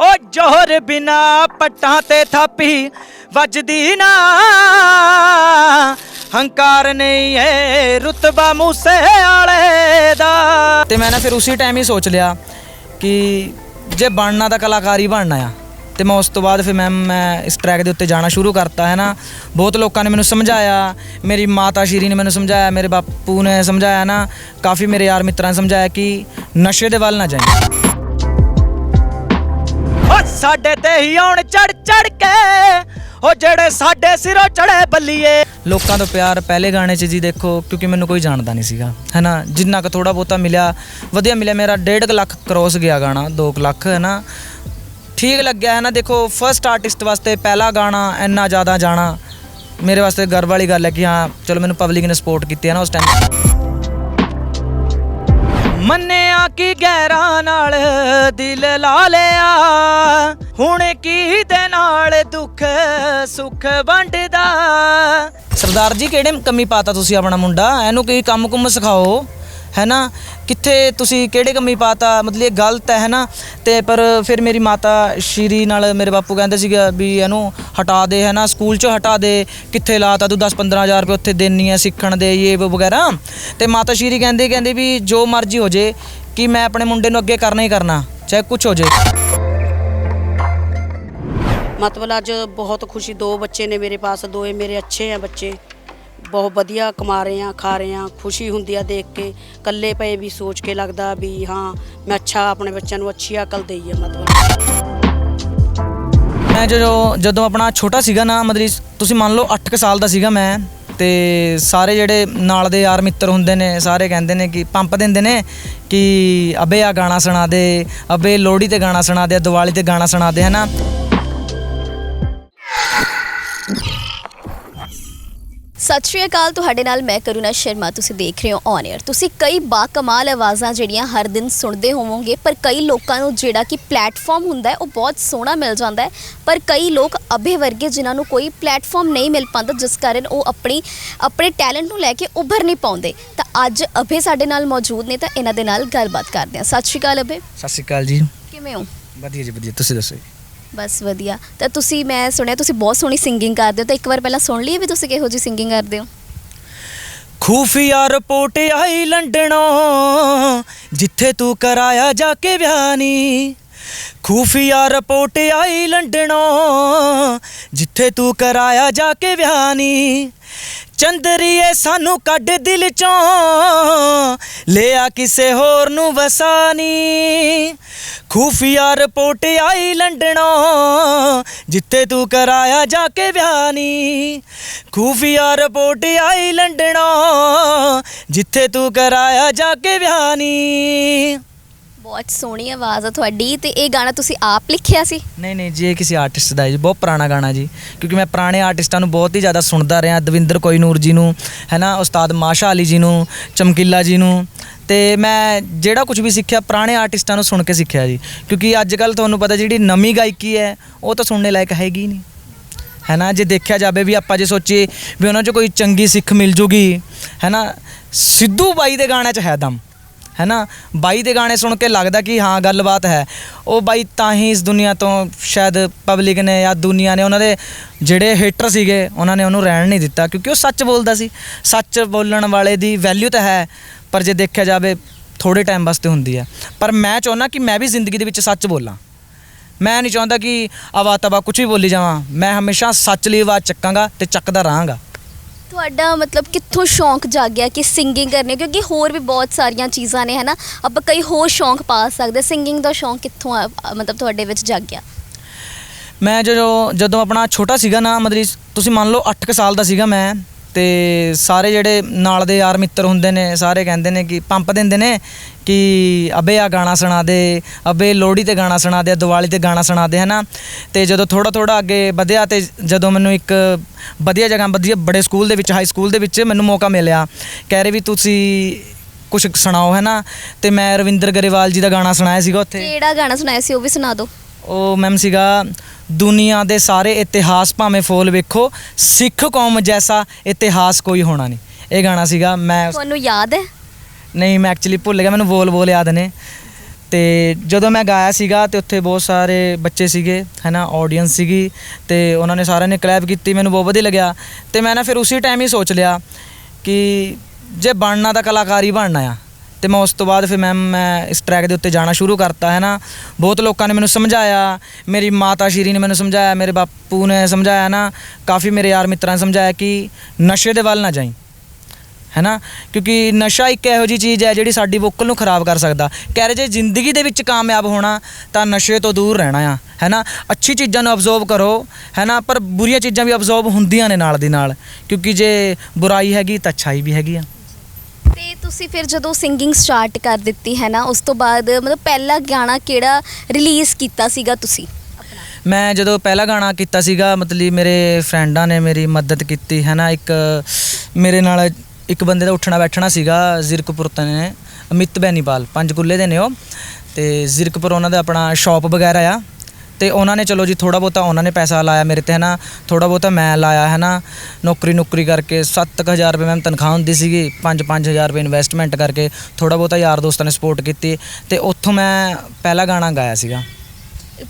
ਓ ਜੋਹਰ ਬਿਨਾ ਪੱਟਾਂ ਤੇ ਥਾਪੀ ਵੱਜਦੀ ਨਾ। ਹੰਕਾਰ ਨਹੀਂ ਏ ਰੁਤਬਾ ਮੂਸੇ ਵਾਲੇ ਦਾ। ਤੇ ਮੈਂ ਨਾ ਫਿਰ ਉਸੇ ਟਾਈਮ ਹੀ ਸੋਚ ਲਿਆ ਕਿ ਜੇ ਬਣਨਾ ਤਾਂ ਕਲਾਕਾਰ ਹੀ ਬਣਨਾ ਆ। ਤੇ ਮੈਂ ਉਸ ਤੋਂ ਬਾਅਦ ਫਿਰ ਮੈਮ ਮੈਂ ਇਸ ਟਰੈਕ ਦੇ ਉੱਤੇ ਜਾਣਾ ਸ਼ੁਰੂ ਕਰਤਾ, ਹੈ ਨਾ। ਬਹੁਤ ਲੋਕਾਂ ਨੇ ਮੈਨੂੰ ਸਮਝਾਇਆ, ਮੇਰੀ ਮਾਤਾ ਸ਼ੀਰੀ ਨੇ ਮੈਨੂੰ ਸਮਝਾਇਆ, ਮੇਰੇ ਬਾਪੂ ਨੇ ਸਮਝਾਇਆ ਨਾ। ਕਾਫੀ ਮੇਰੇ ਯਾਰ ਮਿੱਤਰਾਂ ਨੇ ਸਮਝਾਇਆ ਕਿ ਨਸ਼ੇ ਦੇ ਵੱਲ ਨਾ ਜਾਈਂ। ਸਾਡੇ ਤੇ ਹੀ ਆਉਣ ਚੜ ਚੜ ਕੇ। ਓ ਜਿਹੜੇ ਸਾਡੇ ਸਿਰੋਂ ਚੜੇ ਬੱਲੀਏ। ਲੋਕਾਂ ਤੋਂ ਪਿਆਰ ਪਹਿਲੇ ਗਾਣੇ 'ਚ ਜੀ ਦੇਖੋ, ਕਿਉਂਕਿ ਮੈਨੂੰ ਕੋਈ ਜਾਣਦਾ ਨਹੀਂ ਸੀਗਾ। ਹੈਨਾ, ਜਿੰਨਾ ਕੁ ਥੋੜਾ ਬਹੁਤਾ ਮਿਲਿਆ, ਵਧੀਆ ਮਿਲਿਆ। ਮੇਰਾ 1.5 ਲੱਖ ਕ੍ਰੋਸ ਗਿਆ ਗਾਣਾ 2 ਲੱਖ, ਹੈਨਾ। ਠੀਕ ਲੱਗਿਆ ਹੈ ਨਾ ਦੇਖੋ ਫਰਸਟ ਆਰਟਿਸਟ ਵਾਸਤੇ ਪਹਿਲਾ ਗਾਣਾ ਇੰਨਾ ਜ਼ਿਆਦਾ ਜਾਣਾ। ਮੇਰੇ ਵਾਸਤੇ ਗਰਵ ਵਾਲੀ ਗੱਲ ਹੈ ਕਿ ਹਾਂ, ਚਲੋ ਮੈਨੂੰ ਪਬਲਿਕ ਨੇ ਸਪੋਰਟ ਕੀਤੀ ਹੈ ਨਾ ਉਸ ਟਾਈਮ ਮੰਨਿਆ ਕਿ ਗੈਰਾਂ ਨਾਲ ਦਿਲ ਲਾ ਲਿਆ? ਹੁਣ ਕੀ ਦੇ ਨਾਲ ਦੁੱਖ ਸੁੱਖ ਵੰਡਦਾ? ਸਰਦਾਰ ਜੀ, ਕਿਹੜੇ ਕਮੀ ਪਾਤਾ ਤੁਸੀਂ ਆਪਣਾ ਮੁੰਡਾ? ਇਹਨੂੰ ਕੋਈ ਕੰਮ ਕੁੰਮ ਸਿਖਾਓ, ਹੈਨਾ? ਕਿੱਥੇ ਤੁਸੀਂ ਕਿਹੜੇ ਕੰਮੀ ਪਾਤਾ? ਮਤਲਬ ਇਹ ਗਲਤ ਹੈ, ਹੈਨਾ? ਤੇ ਪਰ ਫਿਰ ਮੇਰੀ ਮਾਤਾ ਸ਼ੀਰੀ ਨਾਲ ਮੇਰੇ ਬਾਪੂ ਕਹਿੰਦੇ ਸੀਗਾ ਵੀ ਇਹਨੂੰ ਹਟਾ ਦੇ, ਹੈਨਾ? ਸਕੂਲ ਚੋਂ ਹਟਾ ਦੇ। ਕਿੱਥੇ ਲਾਤਾ ਤੂੰ? 10 15000 ਰੁਪਏ ਉੱਥੇ ਦੇਣੀ ਹੈ ਸਿੱਖਣ ਦੇ ਇਹ ਵਗੈਰਾ। ਤੇ ਮਾਤਾ ਸ਼ੀਰੀ ਕਹਿੰਦੇ ਕਹਿੰਦੇ ਵੀ ਜੋ ਮਰਜ਼ੀ ਹੋ ਜੇ ਕਿ ਮੈਂ ਆਪਣੇ ਮੁੰਡੇ ਨੂੰ ਅੱਗੇ ਕਰਨਾ ਹੀ ਕਰਨਾ ਚਾਹੇ ਕੁਝ ਹੋ ਜੇ। ਮਤਲਬ ਅੱਜ ਬਹੁਤ ਖੁਸ਼ੀ ਦੋ ਬੱਚੇ ਨੇ ਮੇਰੇ ਪਾਸ ਦੋਏ ਮੇਰੇ ਅੱਛੇ ਆ ਬੱਚੇ। ਬਹੁਤ ਵਧੀਆ ਕਮਾ ਰਹੇ ਆ ਖਾ ਰਹੇ ਆ ਖੁਸ਼ੀ ਹੁੰਦੀ ਆ ਦੇਖ ਕੇ। ਇਕੱਲੇ ਪਏ ਵੀ ਸੋਚ ਕੇ ਲੱਗਦਾ ਵੀ ਹਾਂ ਮੈਂ ਅੱਛਾ ਆਪਣੇ ਬੱਚਿਆਂ ਨੂੰ ਅੱਛੀ ਅਕਲ ਦੇਈ ਆ ਮਤਲਬ। ਮੈਂ ਜਦੋਂ ਜਦੋਂ ਆਪਣਾ ਛੋਟਾ ਸੀਗਾ ਨਾ ਮਤਲਬ ਤੁਸੀਂ ਮੰਨ ਲਓ 8 ਸਾਲ ਦਾ ਸੀਗਾ ਮੈਂ ਤੇ ਸਾਰੇ ਜਿਹੜੇ ਨਾਲ ਦੇ ਯਾਰ ਮਿੱਤਰ ਹੁੰਦੇ ਨੇ, ਸਾਰੇ ਕਹਿੰਦੇ ਨੇ ਕਿ ਪੰਪ ਦਿੰਦੇ ਨੇ ਕਿ ਅਬੇ ਆ ਗਾਣਾ ਸੁਣਾ ਦੇ, ਅਬੇ ਲੋਹੜੀ ਤੇ ਗਾਣਾ ਸੁਣਾ ਦੇ, ਦੀਵਾਲੀ ਤੇ ਗਾਣਾ ਸੁਣਾ ਦੇ, ਹਨਾ? ਸਤਿ ਸ਼੍ਰੀ ਅਕਾਲ ਤੁਹਾਡੇ ਨਾਲ ਮੈਂ ਕਰੁਣਾ ਸ਼ਰਮਾ ਤੁਸੀਂ ਦੇਖ ਰਹੇ ਹੋ ਔਨ 에ਅਰ ਤੁਸੀਂ ਕਈ ਬਾ ਕਮਾਲ ਆਵਾਜ਼ਾਂ ਜਿਹੜੀਆਂ ਹਰ ਦਿਨ ਸੁਣਦੇ ਹੋਵੋਗੇ ਪਰ ਕਈ ਲੋਕਾਂ ਨੂੰ ਜਿਹੜਾ ਕਿ ਪਲੇਟਫਾਰਮ ਹੁੰਦਾ ਹੈ ਉਹ ਬਹੁਤ ਸੋਹਣਾ ਮਿਲ ਜਾਂਦਾ ਹੈ। ਪਰ ਕਈ ਲੋਕ ਅਭੇ ਵਰਗੇ ਜਿਨ੍ਹਾਂ ਨੂੰ ਕੋਈ ਪਲੇਟਫਾਰਮ ਨਹੀਂ ਮਿਲ ਪਾਉਂਦਾ ਜਿਸ ਕਾਰਨ ਉਹ ਆਪਣੀ ਆਪਣੇ ਟੈਲੈਂਟ ਨੂੰ ਲੈ ਕੇ ਉੱਭਰ ਨਹੀਂ ਪਾਉਂਦੇ। ਤਾਂ ਅੱਜ ਅਭੇ ਸਾਡੇ ਨਾਲ ਮੌਜੂਦ ਨੇ ਤਾਂ ਇਹਨਾਂ ਦੇ ਨਾਲ ਗੱਲਬਾਤ ਕਰਦੇ ਹਾਂ। ਸਤਿ ਸ਼੍ਰੀ ਅਕਾਲ ਅਭੇ। ਸਤਿ ਸ਼੍ਰੀ ਅਕਾਲ ਜੀ। ਕਿਵੇਂ ਹੋ? ਵਧੀਆ ਜੀ ਵਧੀਆ। ਤੁਸੀਂ ਦੱਸੋ ਜੀ। ਬਸ ਵਧੀਆ। ਤਾਂ ਤੁਸੀਂ, ਮੈਂ ਸੁਣਿਆ ਤੁਸੀਂ ਬਹੁਤ ਸੋਹਣੀ ਸਿੰਗਿੰਗ ਕਰਦੇ ਹੋ, ਤਾਂ ਇੱਕ ਵਾਰ ਪਹਿਲਾਂ ਸੁਣ ਲਈਏ ਵੀ ਤੁਸੀਂ ਕਿਹੋ ਜਿਹੀ ਸਿੰਗਿੰਗ ਕਰਦੇ ਹੋ? ਖੂਫੀਆ ਰਿਪੋਰਟ ਆਈ ਲੰਡਨੋਂ, ਜਿੱਥੇ ਤੂੰ ਕਰਾਇਆ ਜਾ ਕੇ ਵਿਆਹ ਨਹੀਂ ਖੂਫੀਆ ਰਿਪੋਰਟ ਆਈ ਲੰਡਨੋਂ, ਜਿੱਥੇ ਤੂੰ ਕਰਾਇਆ ਜਾ ਕੇ ਵਿਆਹ ਨੀ। ਚੰਦਰੀਏ ਸਾਨੂੰ ਕੱਢ ਦਿਲ ਚੋਂ, ਲਿਆ ਕਿਸੇ ਹੋਰ ਨੂੰ ਵਸਾਨੀ ਖੂਫੀਆ ਰਿਪੋਰਟ ਆਈ ਲੰਡਨੋਂ, ਜਿੱਥੇ ਤੂੰ ਕਰਾਇਆ ਜਾ ਕੇ ਵਿਆਹ ਨੀ। ਖੂਫੀਆ ਰਿਪੋਰਟ ਆਈ ਲੰਡਨੋਂ, ਜਿੱਥੇ ਤੂੰ ਕਰਾਇਆ ਜਾ ਕੇ ਵਿਆਹ ਨੀ। ਬਹੁਤ ਸੋਹਣੀ ਆਵਾਜ਼ ਆ ਤੁਹਾਡੀ ਤੇ ਇਹ ਗਾਣਾ ਤੁਸੀਂ ਆਪ ਲਿਖਿਆ ਸੀ? ਨਹੀਂ ਨਹੀਂ ਜੀ, ਇਹ ਕਿਸੇ ਆਰਟਿਸਟ ਦਾ ਹੈ ਜੀ, ਬਹੁਤ ਪੁਰਾਣਾ ਗਾਣਾ ਜੀ, ਕਿਉਂਕਿ ਮੈਂ ਪੁਰਾਣੇ ਆਰਟਿਸਟਾਂ ਨੂੰ ਬਹੁਤ ਹੀ ਜ਼ਿਆਦਾ ਸੁਣਦਾ ਰਿਹਾ, ਦਵਿੰਦਰ ਕੋਈਨੂਰ ਜੀ ਨੂੰ ਹੈ ਨਾ ਉਸਤਾਦ ਮਾਸ਼ਾ ਅਲੀ ਜੀ ਨੂੰ, ਚਮਕੀਲਾ ਜੀ ਨੂੰ, ਤੇ ਮੈਂ ਜਿਹੜਾ ਕੁਝ ਵੀ ਸਿੱਖਿਆ, ਪੁਰਾਣੇ ਆਰਟਿਸਟਾਂ ਨੂੰ ਸੁਣ ਕੇ ਸਿੱਖਿਆ ਜੀ, ਕਿਉਂਕਿ ਅੱਜ ਕੱਲ ਤੁਹਾਨੂੰ ਪਤਾ ਜਿਹੜੀ ਨਵੀਂ ਗਾਇਕੀ ਹੈ, ਉਹ ਤਾਂ ਸੁਣਨੇ ਲਾਇਕ ਹੈਗੀ ਨਹੀਂ ਹੈ ਨਾ ਜੇ ਦੇਖਿਆ ਜਾਵੇ ਵੀ ਆਪਾਂ ਜੇ ਸੋਚੀਏ ਵੀ ਉਹਨਾਂ 'ਚ ਕੋਈ ਚੰਗੀ ਸਿੱਖ ਮਿਲ ਜੂਗੀ ਹੈ ਨਾ ਸਿੱਧੂ ਬਾਈ ਦੇ ਗਾਣੇ 'ਚ ਹੈ ਦਮ ਹੈਨਾ? ਬਾਈ ਦੇ ਗਾਣੇ ਸੁਣ ਕੇ ਲੱਗਦਾ ਕਿ ਹਾਂ, ਗੱਲਬਾਤ ਹੈ। ਉਹ ਬਾਈ ਤਾਂ ਹੀ ਇਸ ਦੁਨੀਆ ਤੋਂ ਸ਼ਾਇਦ ਪਬਲਿਕ ਨੇ ਜਾਂ ਦੁਨੀਆ ਨੇ ਉਹਨਾਂ ਦੇ ਜਿਹੜੇ ਹੇਟਰ ਸੀਗੇ, ਉਹਨਾਂ ਨੇ ਉਹਨੂੰ ਰਹਿਣ ਨਹੀਂ ਦਿੱਤਾ ਕਿਉਂਕਿ ਉਹ ਸੱਚ ਬੋਲਦਾ ਸੀ। ਸੱਚ ਬੋਲਣ ਵਾਲੇ ਦੀ ਵੈਲਿਊ ਤਾਂ ਹੈ, ਪਰ ਜੇ ਦੇਖਿਆ ਜਾਵੇ ਥੋੜੇ ਟਾਈਮ ਵਾਸਤੇ ਹੁੰਦੀ ਹੈ। ਪਰ ਮੈਂ ਚਾਹੁੰਦਾ ਕਿ ਮੈਂ ਵੀ ਜ਼ਿੰਦਗੀ ਦੇ ਵਿੱਚ ਸੱਚ ਬੋਲਾਂ। ਮੈਂ ਨਹੀਂ ਚਾਹੁੰਦਾ ਕਿ ਆਵਾ ਤਵਾ ਕੁਝ ਵੀ ਬੋਲੀ ਜਾਵਾਂ। ਮੈਂ ਹਮੇਸ਼ਾ ਸੱਚ ਲਈ ਆਵਾਜ਼ ਚੱਕਾਂਗਾ ਤੇ ਚੱਕਦਾ ਰਹਾਂਗਾ। ਤੁਹਾਡਾ ਮਤਲਬ ਕਿੱਥੋਂ ਸ਼ੌਂਕ ਜਾਗਿਆ ਕਿ ਸਿੰਗਿੰਗ ਕਰਨੀ ਕਿਉਂਕਿ ਹੋਰ ਵੀ ਬਹੁਤ ਸਾਰੀਆਂ ਚੀਜ਼ਾਂ ਨੇ, ਹਨਾ? ਆਪਾਂ ਕਈ ਹੋਰ ਸ਼ੌਂਕ ਪਾ ਸਕਦੇ ਸਿੰਗਿੰਗ ਦਾ ਸ਼ੌਂਕ ਕਿੱਥੋਂ ਆ- ਆ- ਮਤਲਬ ਤੁਹਾਡੇ ਵਿੱਚ ਜਾਗਿਆ? ਮੈਂ ਜਦੋਂ ਜਦੋਂ ਆਪਣਾ ਛੋਟਾ ਸੀਗਾ ਨਾ, ਮਤਲਬ ਤੁਸੀਂ ਮੰਨ ਲਓ 8 ਸਾਲ ਦਾ ਸੀਗਾ ਮੈਂ, ਤੇ ਸਾਰੇ ਜਿਹੜੇ ਨਾਲ ਦੇ ਯਾਰ ਮਿੱਤਰ ਹੁੰਦੇ ਨੇ, ਸਾਰੇ ਕਹਿੰਦੇ ਨੇ ਕਿ ਪੰਪ ਦਿੰਦੇ ਨੇ ਕਿ ਅਬੇ ਆ ਗਾਣਾ ਸੁਣਾ ਦੇ ਅਬੇ ਲੋਹੜੀ ਤੇ ਗਾਣਾ ਸੁਣਾ ਦੇ ਦੀਵਾਲੀ ਤੇ ਗਾਣਾ ਸੁਣਾ ਦੇ ਹਨਾ? ਤੇ ਜਦੋਂ ਥੋੜਾ ਥੋੜਾ ਅੱਗੇ ਵਧਿਆ ਤੇ ਜਦੋਂ ਮੈਨੂੰ ਇੱਕ ਵਧੀਆ ਜਗ੍ਹਾ ਵਧੀਆ ਬੜੇ ਸਕੂਲ ਦੇ ਵਿੱਚ ਹਾਈ ਸਕੂਲ ਦੇ ਵਿੱਚ ਮੈਨੂੰ ਮੌਕਾ ਮਿਲਿਆ। ਕਹਿ ਰਹੇ ਵੀ ਤੁਸੀਂ ਕੁਝ ਸੁਣਾਓ ਹੈ ਨਾ ਤੇ ਮੈਂ ਰਵਿੰਦਰ ਗਰੇਵਾਲ ਜੀ ਦਾ ਗਾਣਾ ਸੁਣਾਇਆ ਸੀਗਾ ਉੱਥੇ। ਕਿਹੜਾ ਗਾਣਾ ਸੁਣਾਇਆ ਸੀ ਉਹ ਵੀ ਸੁਣਾ ਦਿਓ। ਉਹ ਮੈਮ ਸੀਗਾ ਦੁਨੀਆ ਦੇ ਸਾਰੇ ਇਤਿਹਾਸ ਭਾਵੇਂ ਫੋਲ ਵੇਖੋ ਸਿੱਖ ਕੌਮ ਜੈਸਾ ਇਤਿਹਾਸ ਕੋਈ ਹੋਣਾ ਨਹੀਂ। ਇਹ ਗਾਣਾ ਸੀਗਾ ਮੈਂ ਤੁਹਾਨੂੰ ਯਾਦ ਹੈ? ਨਹੀਂ, ਮੈਂ ਐਕਚੁਅਲੀ ਭੁੱਲ ਗਿਆ, ਮੈਨੂੰ ਬੋਲ ਬੋਲ ਯਾਦ ਨੇ। ਤੇ ਜਦੋਂ ਮੈਂ ਗਾਇਆ ਸੀਗਾ ਤੇ ਉੱਥੇ ਬਹੁਤ ਸਾਰੇ ਬੱਚੇ ਸੀਗੇ, ਹੈਨਾ ਆਡੀਅנס ਸੀਗੀ ਤੇ ਉਹਨਾਂ ਨੇ ਸਾਰਿਆਂ ਨੇ ਕਲੈਪ ਕੀਤੀ, ਮੈਨੂੰ ਬਹੁਤ ਵਧੀਆ ਲੱਗਿਆ। ਤੇ ਮੈਂ ਨਾ ਫਿਰ ਉਸੇ ਟਾਈਮ ਹੀ ਸੋਚ ਲਿਆ ਕਿ ਜੇ ਬਣਨਾ ਤਾਂ ਕਲਾਕਾਰ ਹੀ ਬਣਨਾ ਆ। ਤੇ ਮੈਂ ਉਸ ਤੋਂ ਬਾਅਦ ਫਿਰ ਮੈਮ ਮੈਂ ਇਸ ਟਰੈਕ ਦੇ ਉੱਤੇ ਜਾਣਾ ਸ਼ੁਰੂ ਕਰਤਾ ਹੈ ਨਾ ਬਹੁਤ ਲੋਕਾਂ ਨੇ ਮੈਨੂੰ ਸਮਝਾਇਆ, ਮੇਰੀ ਮਾਤਾ ਸ਼ੀਰੀ ਨੇ ਮੈਨੂੰ ਸਮਝਾਇਆ, ਮੇਰੇ ਬਾਪੂ ਨੇ ਸਮਝਾਇਆ ਨਾ ਕਾਫੀ ਮੇਰੇ ਯਾਰ ਮਿੱਤਰਾਂ ਨੇ ਸਮਝਾਇਆ ਕਿ ਨਸ਼ੇ ਦੇ ਵੱਲ ਨਾ ਜਾਈਂ। ਹੈ ਨਾ ਕਿਉਂਕਿ ਨਸ਼ਾ ਇੱਕ ਇਹੋ ਜੀ ਚੀਜ਼ ਹੈ ਜਿਹੜੀ ਸਾਡੀ ਵੋਕਲ ਨੂੰ ਖਰਾਬ ਕਰ ਸਕਦਾ। ਕਹਿ ਰਹੇ ਜੇ ਜ਼ਿੰਦਗੀ ਦੇ ਵਿੱਚ ਕਾਮਯਾਬ ਹੋਣਾ ਤਾਂ ਨਸ਼ੇ ਤੋਂ ਦੂਰ ਰਹਿਣਾ ਆ ਹੈ ਨਾ ਅੱਛੀ ਚੀਜ਼ਾਂ ਨੂੰ ਅਬਜ਼ਰਵ ਕਰੋ ਹੈ ਨਾ ਪਰ ਬੁਰੀਆਂ ਚੀਜ਼ਾਂ ਵੀ ਅਬਜ਼ਰਵ ਹੁੰਦੀਆਂ ਨੇ ਨਾਲ ਦੀ ਨਾਲ ਕਿਉਂਕਿ ਜੇ ਬੁਰਾਈ ਹੈਗੀ ਤਾਂ ਅੱਛਾਈ ਵੀ ਹੈਗੀ ਆ। ਤੇ ਤੁਸੀਂ ਫਿਰ ਜਦੋਂ ਸਿੰਗਿੰਗ ਸਟਾਰਟ ਕਰ ਦਿੱਤੀ ਹੈ ਨਾ ਉਸ ਤੋਂ ਬਾਅਦ ਮਤਲਬ ਪਹਿਲਾ ਗਾਣਾ ਕਿਹੜਾ ਰਿਲੀਜ਼ ਕੀਤਾ ਸੀਗਾ ਤੁਸੀਂ? ਮੈਂ ਜਦੋਂ ਪਹਿਲਾ ਗਾਣਾ ਕੀਤਾ ਸੀਗਾ ਮਤਲਬ ਮੇਰੇ ਫਰੈਂਡਾਂ ਨੇ ਮੇਰੀ ਮਦਦ ਕੀਤੀ ਹੈ ਨਾ ਇੱਕ ਮੇਰੇ ਨਾਲ ਇੱਕ ਬੰਦੇ ਦਾ ਉੱਠਣਾ ਬੈਠਣਾ ਸੀਗਾ ਜ਼ਿਰਕਪੁਰ ਤੋਂ ਨੇ ਅਮਿਤ ਬੈਨੀਪਾਲ ਪੰਜਕੁੱਲੇ ਦੇ ਨੇ ਉਹ। ਤੇ ਜ਼ਿਰਕਪੁਰ ਉਹਨਾਂ ਦਾ ਆਪਣਾ ਸ਼ਾਪ ਵਗੈਰਾ ਆ। ਤੇ ਉਹਨਾਂ ਨੇ ਚਲੋ ਜੀ ਥੋੜਾ ਬਹੁਤਾ ਉਹਨਾਂ ਨੇ ਪੈਸਾ ਲਾਇਆ ਮੇਰੇ ਤੇ ਹੈ ਨਾ ਥੋੜਾ ਬਹੁਤਾ ਮੈਂ ਲਾਇਆ ਹੈ ਨਾ ਨੌਕਰੀ ਨੌਕਰੀ ਕਰਕੇ 7000 ਰੁਪਏ ਮੈਨੂੰ ਤਨਖਾਹ ਹੁੰਦੀ ਸੀਗੀ 5-5000 ਰੁਪਏ ਇਨਵੈਸਟਮੈਂਟ ਕਰਕੇ ਥੋੜਾ ਬਹੁਤਾ ਯਾਰ ਦੋਸਤਾਂ ਨੇ ਸਪੋਰਟ ਕੀਤੀ। ਤੇ ਉੱਥੋਂ ਮੈਂ ਪਹਿਲਾ ਗਾਣਾ ਗਾਇਆ ਸੀਗਾ।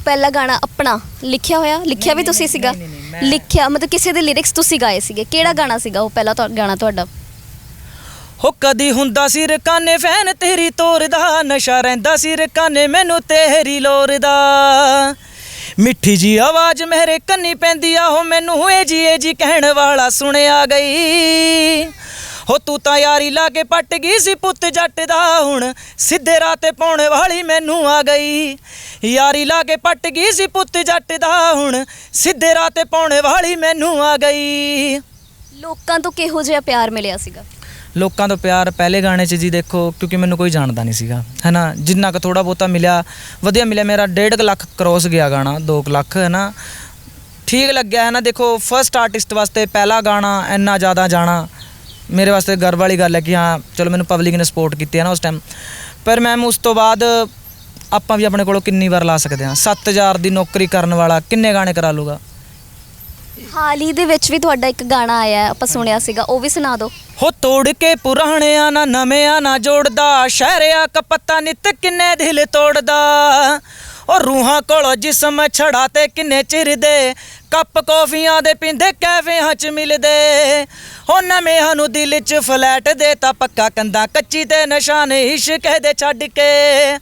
ਪਹਿਲਾ ਗਾਣਾ ਆਪਣਾ ਲਿਖਿਆ ਹੋਇਆ? ਲਿਖਿਆ ਵੀ ਤੁਸੀਂ ਸੀਗਾ? ਮੈਂ- ਲਿਖਿਆ ਮਤਲਬ ਕਿਸੇ ਦੇ ਲਿਰਿਕਸ ਤੁਸੀਂ ਗਾਏ ਸੀਗੇ? ਕਿਹੜਾ ਗਾਣਾ ਸੀਗਾ ਉਹ ਪਹਿਲਾ ਗਾਣਾ ਤੁਹਾਡਾ? ਹੋ ਕਦੀ ਹੁੰਦਾ ਸੀ ਰਕਾਨੇ ਫੈਨ, ਤੇਰੀ ਤੋਰਦਾ ਨਸ਼ਾ ਰਹਿੰਦਾ ਸੀ ਰਕਾਨੇ ਮੈਨੂੰ ਤੇਰੀ ਲੋਰ ਦਾ। ਮਿੱਠੀ ਜੀ ਆਵਾਜ਼ ਮੇਰੇ ਕੰਨੀ ਪੈਂਦੀ ਆ, ਹੋ ਮੈਨੂੰ ਏ ਜੀ ਇਹ ਜੀ ਕਹਿਣ ਵਾਲਾ ਸੁਣਿਆ ਗਈ। ਹੋ ਤੂੰ ਤਾਂ ਯਾਰੀ ਲਾ ਕੇ ਪੱਟ ਗਈ ਸੀ ਪੁੱਤ ਜੱਟ ਦਾ, ਹੁਣ ਸਿੱਧੇ ਰਾਹ ਤੇ ਪਾਉਣ ਵਾਲੀ ਮੈਨੂੰ ਆ ਗਈ। ਯਾਰੀ ਲਾ ਕੇ ਪੱਟ ਗਈ ਸੀ ਪੁੱਤ ਜੱਟ ਦਾ, ਹੁਣ ਸਿੱਧੇ ਰਾਹ ਤੇ ਪਾਉਣ ਵਾਲੀ ਮੈਨੂੰ ਆ ਗਈ। ਲੋਕਾਂ ਤੋਂ ਕਿਹੋ ਜਿਹਾ ਪਿਆਰ ਮਿਲਿਆ ਸੀਗਾ? ਲੋਕਾਂ ਤੋਂ ਪਿਆਰ ਪਹਿਲੇ ਗਾਣੇ 'ਚ ਜੀ ਦੇਖੋ, ਕਿਉਂਕਿ ਮੈਨੂੰ ਕੋਈ ਜਾਣਦਾ ਨਹੀਂ ਸੀਗਾ। ਹੈਨਾ, ਜਿੰਨਾ ਕੁ ਥੋੜਾ ਬਹੁਤਾ ਮਿਲਿਆ, ਵਧੀਆ ਮਿਲਿਆ, ਮੇਰਾ 1.5 ਲੱਖ ਕ੍ਰੋਸ ਗਿਆ ਗਾਣਾ 2 ਲੱਖ, ਹੈਨਾ। ਠੀਕ ਲੱਗਿਆ ਹੈ ਨਾ ਦੇਖੋ ਫਰਸਟ ਆਰਟਿਸਟ ਵਾਸਤੇ ਪਹਿਲਾ ਗਾਣਾ ਇੰਨਾ ਜ਼ਿਆਦਾ ਜਾਣਾ। ਮੇਰੇ ਵਾਸਤੇ ਗਰਵ ਵਾਲੀ ਗੱਲ ਹੈ ਕਿ ਹਾਂ, ਚਲੋ, ਮੈਨੂੰ ਪਬਲਿਕ ਨੇ ਸਪੋਰਟ ਕੀਤੀ ਹੈ ਨਾ ਉਸ ਟਾਈਮ ਪਰ ਮੈਮ ਉਸ ਤੋਂ ਬਾਅਦ ਆਪਾਂ ਵੀ ਆਪਣੇ ਕੋਲੋਂ ਕਿੰਨੀ ਵਾਰ ਲਾ ਸਕਦੇ ਹਾਂ? 7000 ਦੀ ਨੌਕਰੀ ਕਰਨ ਵਾਲਾ ਕਿੰਨੇ ਗਾਣੇ ਕਰਾ ਲੂਗਾ? ਹਾਲ ਹੀ ਦੇ ਵਿੱਚ ਵੀ ਤੁਹਾਡਾ ਇੱਕ ਗਾਣਾ ਆਇਆ ਹੈ, ਆਪਾਂ ਸੁਣਿਆ ਸੀਗਾ ਉਹ ਵੀ ਸੁਣਾ ਦਿਓ। ਹੋ ਤੋੜ ਕੇ ਪੁਰਾਣਿਆਂ ਨਾ ਨਵਿਆਂ ਨਾ ਜੋੜਦਾ ਸ਼ਹਿਰਿਆ ਕਪੱਤਾ ਨਿਤ ਕਿੰਨੇ ਦਿਲ ਤੋੜਦਾ। ਉਹ ਰੂਹਾਂ ਕੋਲੋਂ ਜਿਸਮ ਛੜਾ ਤੇ ਕਿੰਨੇ ਚਿਰ ਦੇ, ਕੱਪ ਕੌਫੀਆਂ ਦੇ ਪਿੰਦੇ ਕੈਫਿਆਂ 'ਚ ਮਿਲਦੇ। ਹੋ ਨਵੇਂ ਨੂੰ ਦਿਲ 'ਚ ਫਲੈਟ ਦੇ ਤਾਂ ਪੱਕਾ ਕੰਦਾ ਕੱਚੀ ਤੇ ਨਿਸ਼ਾਨ ਇਸ਼ਕ ਦੇ ਛੱਡ ਕੇ।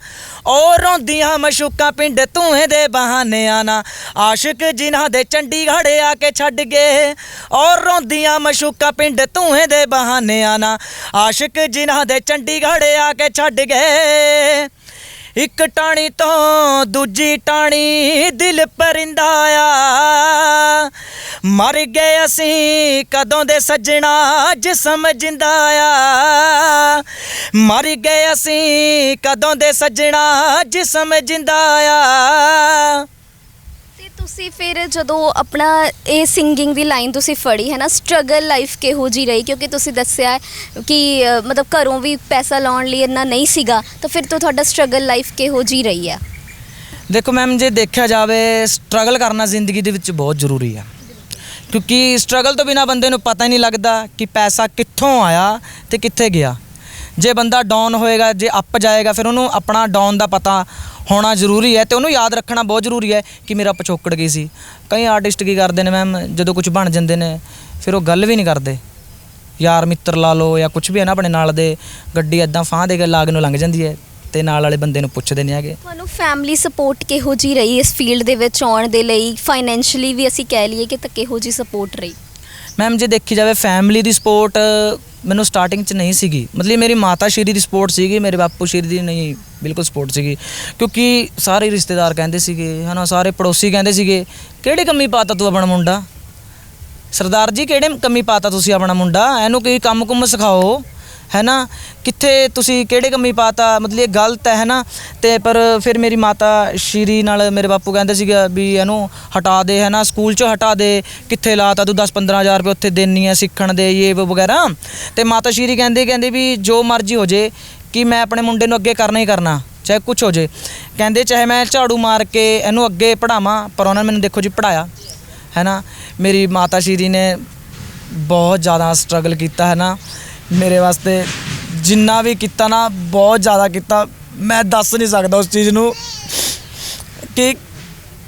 ਔਰ ਰੋਂਦੀਆਂ ਮਸ਼ੂਕਾਂ ਪਿੰਡ ਤੂਹੇ ਦੇ ਬਹਾਨਿਆਂ ਨਾ ਆਸ਼ਿਕ ਜਿਨ੍ਹਾਂ ਦੇ ਚੰਡੀਗੜ੍ਹ ਆ ਕੇ ਛੱਡ ਗਏ। ਔਰ ਰੋਂਦੀਆਂ ਮਸ਼ੂਕਾਂ ਪਿੰਡ ਤੂਹੇ ਦੇ ਬਹਾਨਿਆਂ ਨਾ ਆਸ਼ਿਕ ਜਿਨ੍ਹਾਂ ਦੇ ਚੰਡੀਗੜ੍ਹ ਆ ਕੇ ਛੱਡ ਗਏ। ਇੱਕ ਟਾਣੀ ਤੋਂ ਦੂਜੀ ਟਾਣੀ ਦਿਲ ਪਰਿੰਦਾ ਆ। ਮਰ ਗਏ ਅਸੀਂ ਕਦੋਂ ਦੇ ਸੱਜਣਾ ਜਿਸਮ ਜਿੰਦਾ ਆ। ਮਰ ਗਏ ਅਸੀਂ ਕਦੋਂ ਦੇ ਸੱਜਣਾ ਜਿਸਮ ਜਿੰਦਾ ਆ। ਤੁਸੀਂ ਫਿਰ ਜਦੋਂ ਆਪਣਾ ਇਹ ਸਿੰਗਿੰਗ ਦੀ ਲਾਈਨ ਤੁਸੀਂ ਫੜੀ ਹੈ ਨਾ ਸਟਰਗਲ ਲਾਈਫ ਕਿਹੋ ਜੀ ਰਹੀ? ਕਿਉਂਕਿ ਤੁਸੀਂ ਦੱਸਿਆ ਹੈ ਕਿ ਅ, ਮਤਲਬ ਘਰੋਂ ਵੀ ਪੈਸਾ ਲਾਉਣ ਲਈ ਇੰਨਾ ਨਹੀਂ ਸੀਗਾ ਤਾਂ ਫਿਰ ਤੋਂ ਤੁਹਾਡਾ ਸਟਰਗਲ ਲਾਈਫ ਕਿਹੋ ਜੀ ਰਹੀ ਹੈ? ਦੇਖੋ ਮੈਮ ਜੇ ਦੇਖਿਆ ਜਾਵੇ ਸਟਰਗਲ ਕਰਨਾ ਜ਼ਿੰਦਗੀ ਦੇ ਵਿੱਚ ਬਹੁਤ ਜ਼ਰੂਰੀ ਹੈ ਕਿਉਂਕਿ ਸਟਰਗਲ ਤੋਂ ਬਿਨਾ ਬੰਦੇ ਨੂੰ ਪਤਾ ਹੀ ਨਹੀਂ ਲੱਗਦਾ ਕਿ ਪੈਸਾ ਕਿੱਥੋਂ ਆਇਆ ਤੇ ਕਿੱਥੇ ਗਿਆ। ਜੇ ਬੰਦਾ ਡਾਊਨ ਹੋਏਗਾ ਜੇ ਅਪ ਜਾਏਗਾ ਫਿਰ ਉਹਨੂੰ ਆਪਣਾ ਡਾਊਨ ਦਾ ਪਤਾ ਹੋਣਾ ਜ਼ਰੂਰੀ ਹੈ ਤੇ ਉਹਨੂੰ ਯਾਦ ਰੱਖਣਾ ਬਹੁਤ ਜ਼ਰੂਰੀ ਹੈ ਕਿ ਮੇਰਾ ਪਿਛੋਕੜ ਗਈ ਸੀ। ਕਈ ਆਰਟਿਸਟ ਕੀ ਕਰਦੇ ਨੇ ਮੈਮ ਜਦੋਂ ਕੁਝ ਬਣ ਜਾਂਦੇ ਨੇ ਫਿਰ ਉਹ ਗੱਲ ਵੀ ਨਹੀਂ ਕਰਦੇ। ਯਾਰ ਮਿੱਤਰ ਲਾ ਲਓ ਜਾਂ ਕੁਝ ਵੀ ਹੈ ਨਾ ਆਪਣੇ ਨਾਲ ਦੇ ਗੱਡੀ ਐਦਾਂ ਫਾਹ ਦੇ ਕੇ ਲਾਗ ਨੂੰ ਲੰਘ ਜਾਂਦੀ ਹੈ ਤੇ ਨਾਲ ਵਾਲੇ ਬੰਦੇ ਨੂੰ ਪੁੱਛਦੇ ਨਹੀਂ ਹੈਗੇ। ਤੁਹਾਨੂੰ ਫੈਮਿਲੀ ਸਪੋਰਟ ਕਿਹੋ ਜੀ ਰਹੀ ਇਸ ਫੀਲਡ ਦੇ ਵਿੱਚ ਆਉਣ ਦੇ ਲਈ? ਫਾਈਨੈਂਸ਼ੀਅਲੀ ਵੀ ਅਸੀਂ ਕਹਿ ਲਈਏ ਕਿ ਤਾਂ ਕਿਹੋ ਜੀ ਸਪੋਰਟ ਰਹੀ? ਮੈਮ ਜੇ ਦੇਖੀ ਜਾਵੇ ਫੈਮਿਲੀ ਦੀ ਸਪੋਰਟ ਮੈਨੂੰ ਸਟਾਰਟਿੰਗ 'ਚ ਨਹੀਂ ਸੀਗੀ। ਮਤਲਬ ਮੇਰੀ ਮਾਤਾ ਸ਼੍ਰੀ ਦੀ ਸਪੋਰਟ ਸੀਗੀ, ਮੇਰੇ ਬਾਪੂ ਸ਼੍ਰੀ ਦੀ ਨਹੀਂ, ਬਿਲਕੁਲ ਸਪੋਰਟ ਸੀਗੀ। ਕਿਉਂਕਿ ਸਾਰੇ ਰਿਸ਼ਤੇਦਾਰ ਕਹਿੰਦੇ ਸੀਗੇ, ਹਨਾ, ਸਾਰੇ ਪੜੋਸੀ ਕਹਿੰਦੇ ਸੀਗੇ, ਕਿਹੜੇ ਕਮੀ ਪਾਤਾ ਤੂੰ ਆਪਣਾ ਮੁੰਡਾ? ਸਰਦਾਰ ਜੀ, ਕਿਹੜੇ ਕਮੀ ਪਾਤਾ ਤੁਸੀਂ ਆਪਣਾ ਮੁੰਡਾ? ਇਹਨੂੰ ਕੋਈ ਕੰਮ ਕੁਮ ਸਿਖਾਓ। ਹੈ ਨਾ ਕਿੱਥੇ ਤੁਸੀਂ ਕਿਹੜੇ ਕੰਮੀ ਪਾਤਾ? ਮਤਲਬ ਇਹ ਗਲਤ ਹੈ ਨਾ ਤੇ ਪਰ ਫਿਰ ਮੇਰੀ ਮਾਤਾ ਸ਼ੀਰੀ ਨਾਲ ਮੇਰੇ ਬਾਪੂ ਕਹਿੰਦੇ ਸੀਗੇ ਵੀ ਇਹਨੂੰ ਹਟਾ ਦੇ ਹੈ ਨਾ ਸਕੂਲ ਚੋਂ ਹਟਾ ਦੇ। ਕਿੱਥੇ ਲਾਤਾ ਤੂੰ? 10 15000 ਰੁਪਏ ਉੱਥੇ ਦੇਣੀ ਹੈ, ਸਿੱਖਣ ਦੇ, ਇਹ ਵਗੈਰਾ। ਤੇ ਮਾਤਾ ਸ਼ੀਰੀ ਕਹਿੰਦੇ ਕਹਿੰਦੇ ਵੀ ਜੋ ਮਰਜ਼ੀ ਹੋ ਜੇ, ਕਿ ਮੈਂ ਆਪਣੇ ਮੁੰਡੇ ਨੂੰ ਅੱਗੇ ਕਰਨਾ ਹੀ ਕਰਨਾ, ਚਾਹੇ ਕੁਝ ਹੋ ਜੇ। ਕਹਿੰਦੇ, ਚਾਹੇ ਮੈਂ ਝਾੜੂ ਮਾਰ ਕੇ ਇਹਨੂੰ ਅੱਗੇ ਪੜਾਵਾਂ ਪਰ ਉਹਨਾਂ ਨੇ ਮੈਨੂੰ ਦੇਖੋ ਜੀ ਪੜਾਇਆ ਹੈ ਨਾ ਮੇਰੀ ਮਾਤਾ ਸ਼ੀਰੀ ਨੇ ਬਹੁਤ ਜ਼ਿਆਦਾ ਸਟਰਗਲ ਕੀਤਾ ਹੈ ਨਾ ਮੇਰੇ ਵਾਸਤੇ ਜਿੰਨਾ ਵੀ ਕੀਤਾ ਨਾ, ਬਹੁਤ ਜ਼ਿਆਦਾ ਕੀਤਾ। ਮੈਂ ਦੱਸ ਨਹੀਂ ਸਕਦਾ ਉਸ ਚੀਜ਼ ਨੂੰ ਕਿ